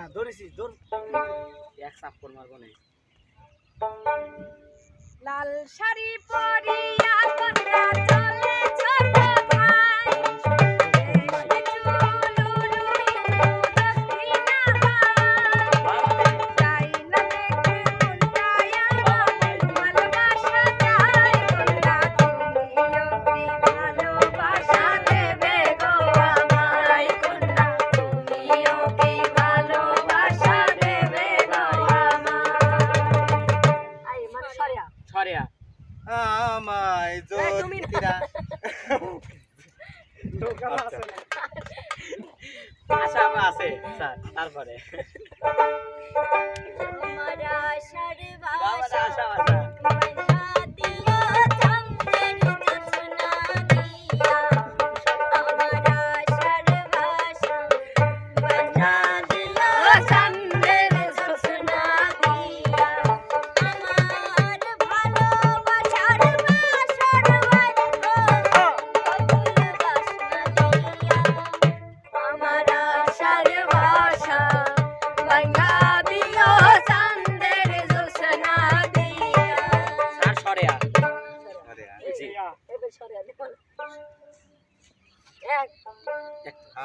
হ্যাঁ ধরেছি ধর। এক সাপ কর মারবো না লাল শাড়ি পরিয়া চলে চলে। করে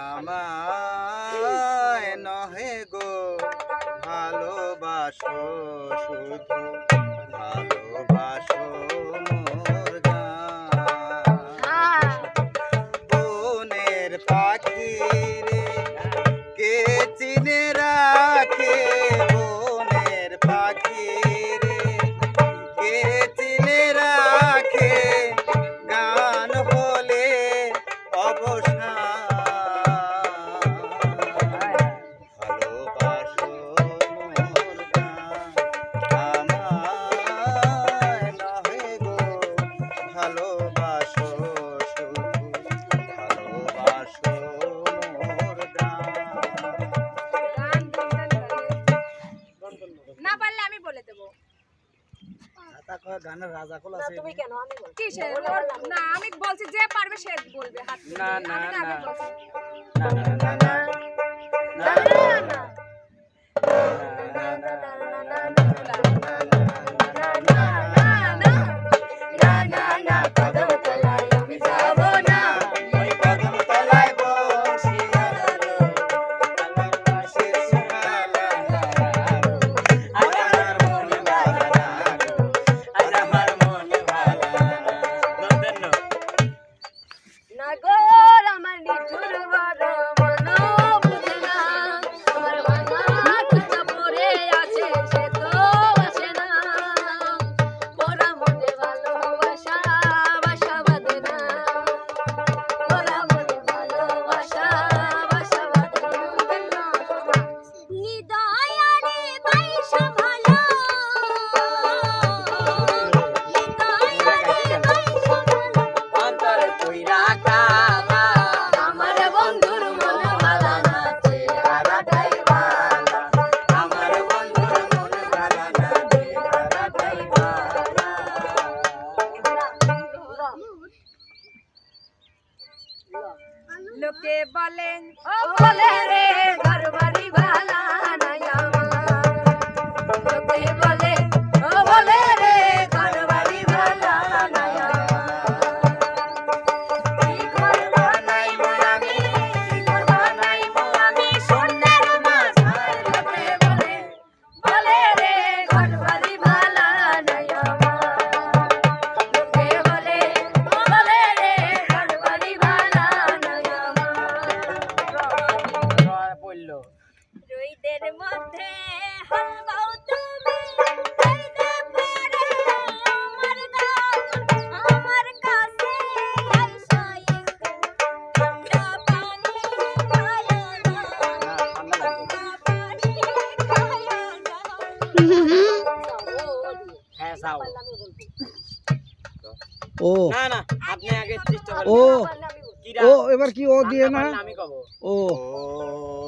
আমায় নহে গো ভালোবাসো শুধু ভালো ভালোবাসো শুধু না পারলে আমি বলে দেবো কি সে বলছি যে পারবে সে বলবে হাত না না না না না না লোকে বলেন ও বলে রে ঘর বাড়ি চাও ও। না না আপনি আগে চেষ্টা করেন। ও। ও এবার কি ও দিয়ে না? আমি কব ও।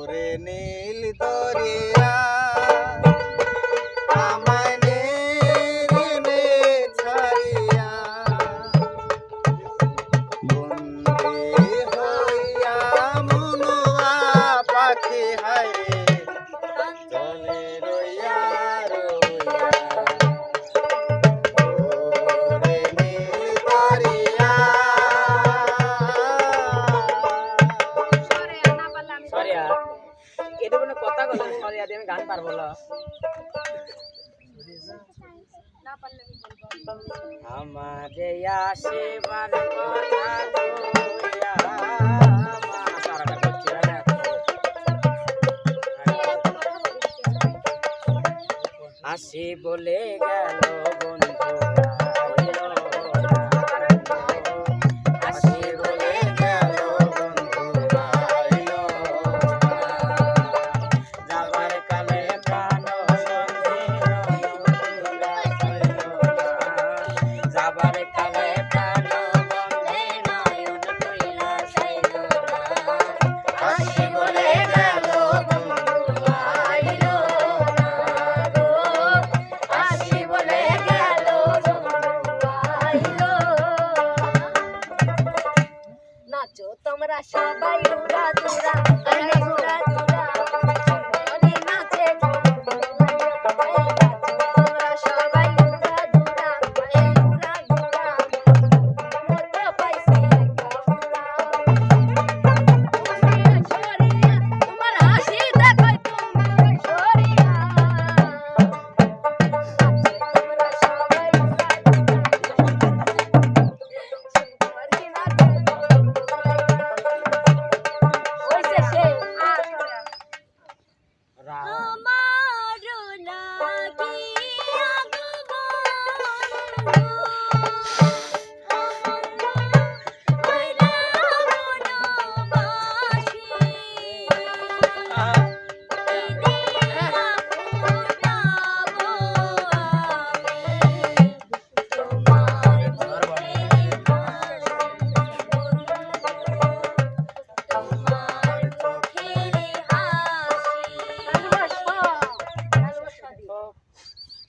রে নীল তোরিয়া Hi. সরিয়া। এটা কোনো কথা কথা সরিয়া আমি গান পারব আসি বলে গেল বন্ধু।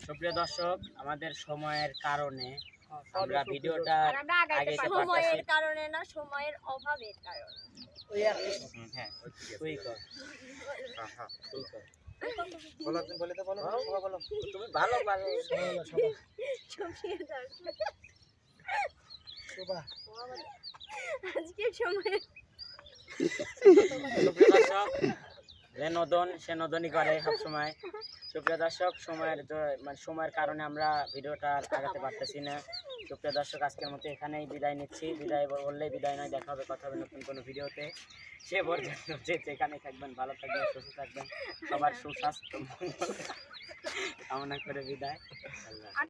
সুপ্রিয় দর্শক আমাদের সময়ের কারণে আমরা ভিডিওটা পারতেছি সময়ের কারণে না সময়ের অভাবের কারণে। হ্যাঁ তুই কর। তুই কর। বলো তুমি বলে তো বলো সবাই বলো তুমি ভালো ভালো আজকে সময়ের নদন, সে নদনই করে সবসময়। সুপ্রিয় দর্শক, সময়ের মানে সময়ের কারণে আমরা ভিডিওটা আগাতে পারতেছি না। সুপ্রিয় দর্শক, আজকের মতো এখানেই বিদায় নিচ্ছি। বিদায় বললেই বিদায় নয়, দেখা হবে, কথা হবে নতুন কোনো ভিডিওতে। সে পর্যন্ত যে যেখানে থাকবেন, ভালো থাকবেন, সুস্থ থাকবেন। সবার সুস্বাস্থ্য কামনা করে বিদায়। আল্লাহ